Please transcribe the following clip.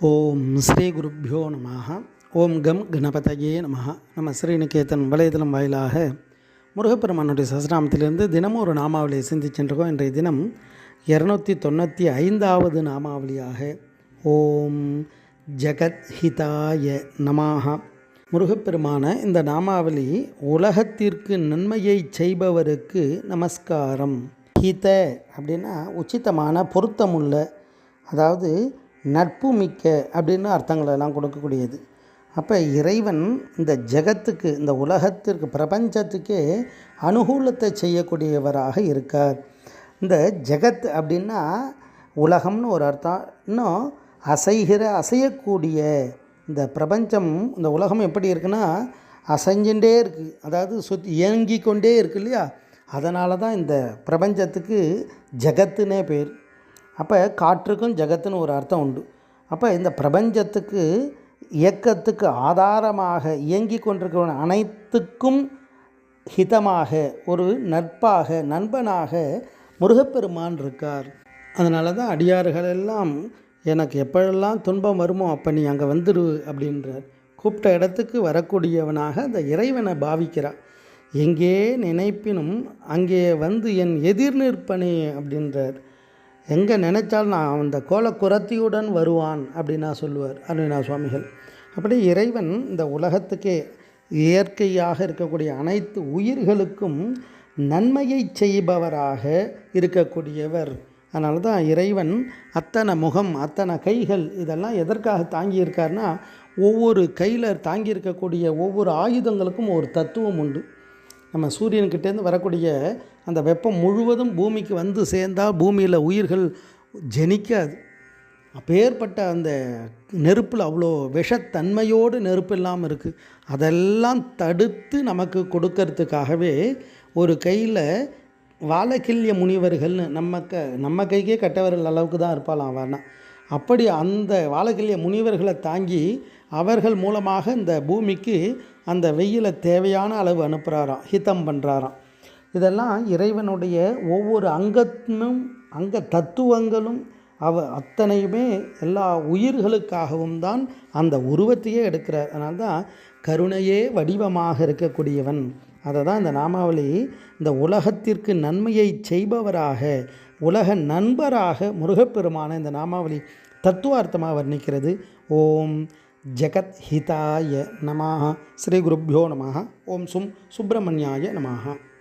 ஓம் ஸ்ரீ குருப்பியோ நம ஓம் கம் கணபதையே நம நம்ம ஸ்ரீநிகேதன் வலைதளம் வாயிலாக முருகப்பெருமானுடைய சசராமத்திலிருந்து தினமும் ஒரு நாமாவளியை சிந்திச்சென்றிருக்கோம் இன்றைய தினம் இரநூத்தி தொண்ணூற்றி ஐந்தாவது நாமாவளியாக ஓம் ஜெகத் ஹிதாய நமாக முருகப்பெருமான இந்த நாமாவளி உலகத்திற்கு நன்மையை செய்பவருக்கு நமஸ்காரம். ஹித அப்படின்னா உச்சித்தமான பொருத்தமுள்ள அதாவது நட்பு மிக்க அப்படின்னு அர்த்தங்களெல்லாம் கொடுக்கக்கூடியது. அப்போ இறைவன் இந்த ஜெகத்துக்கு இந்த உலகத்திற்கு பிரபஞ்சத்துக்கே அனுகூலத்தை செய்யக்கூடியவராக இருக்கார். இந்த ஜெகத் அப்படின்னா உலகம்னு ஒரு அர்த்தம். இன்னும் அசைகிற அசையக்கூடிய இந்த பிரபஞ்சம் இந்த உலகம் எப்படி இருக்குன்னா அசைஞ்சுட்டே இருக்குது அதாவது சுத் இயங்கி கொண்டே இருக்கு இல்லையா? அதனால தான் இந்த பிரபஞ்சத்துக்கு ஜெகத்துனே பேர். அப்போ காற்றுக்கும் ஜகத்துன்னு ஒரு அர்த்தம் உண்டு. அப்போ இந்த பிரபஞ்சத்துக்கு இயக்கத்துக்கு ஆதாரமாக இயங்கி கொண்டிருக்கிற அனைத்துக்கும் ஹிதமாக ஒரு நட்பாக நண்பனாக முருகப்பெருமான் இருக்கார். அதனால தான் அடியார்கள் எல்லாம் எனக்கு எப்பொழுதெல்லாம் துன்பம் வருமோ அப்போ நீ அங்கே வந்துடு அப்படின்றார். கூப்பிட்ட இடத்துக்கு வரக்கூடியவனாக அந்த இறைவனை பாவிக்கிறான் எங்கே நினைப்பினும் அங்கே வந்து என் எதிர் நிற்பனே அப்படின்றார். எங்கே நினைச்சாலும் நான் அந்த கோலக்குரத்தியுடன் வருவான் அப்படின்னா சொல்லுவார் அருணா சுவாமிகள். அப்படி இறைவன் இந்த உலகத்துக்கே இயற்கையாக இருக்கக்கூடிய அனைத்து உயிர்களுக்கும் நன்மையை செய்பவராக இருக்கக்கூடியவர். அதனால தான் இறைவன் அத்தனை முகம் அத்தனை கைகள் இதெல்லாம் எதற்காக தாங்கியிருக்காருன்னா ஒவ்வொரு கையில் தாங்கியிருக்கக்கூடிய ஒவ்வொரு ஆயுதங்களுக்கும் ஒரு தத்துவம் உண்டு. நம்ம சூரியன்கிட்டேருந்து வரக்கூடிய அந்த வெப்பம் முழுவதும் பூமிக்கு வந்து சேர்ந்தால் பூமியில் உயிர்கள் ஜெனிக்காது. அப்பேற்பட்ட அந்த நெருப்பில் அவ்வளோ விஷத்தன்மையோடு நெருப்பு இல்லாமல் இருக்குது அதெல்லாம் தடுத்து நமக்கு கொடுக்கறதுக்காகவே ஒரு கையில் வாழக்கில்ய முனிவர்கள்னு நம்ம க நம்ம கைக்கே கட்டவர்கள் அளவுக்கு தான் இருப்பாளாம் வேணா அப்படி அந்த வாழக்கில்ய முனிவர்களை தாங்கி அவர்கள் மூலமாக இந்த பூமிக்கு அந்த வெயிலை தேவையான அளவு அனுப்புகிறாராம் ஹிதம் பண்ணுறாராம் இதெல்லாம் இறைவனுடைய ஒவ்வொரு அங்கத்தினும் அங்க தத்துவங்களும் அவ அத்தனையுமே எல்லா உயிர்களுக்காகவும் தான் அந்த உருவத்தையே எடுக்கிறார். அதனால்தான் கருணையே வடிவமாக இருக்கக்கூடியவன். அதை தான் இந்த நாமாவளி இந்த உலகத்திற்கு நன்மையை செய்பவராக உலக நண்பராக முருகப்பெருமான இந்த நாமாவளி தத்துவார்த்தமாக வர்ணிக்கிறது. ஓம் ஜெகத் ஹிதாய நமாக ஸ்ரீ குருப்யோ நமாக ஓம் சும் சுப்பிரமணியாய நமாக